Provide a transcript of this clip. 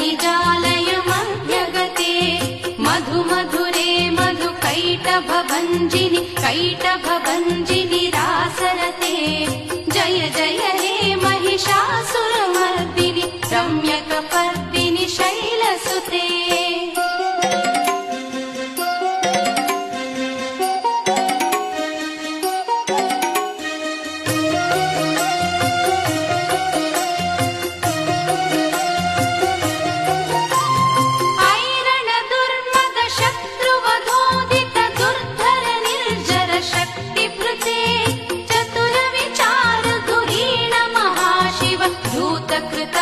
निजालयमभ्यगते मधुमधुरे मधु कैटभञ्जिनि कैटभञ्जिनि रासरते जय जय हे महिषासुर भूतकृत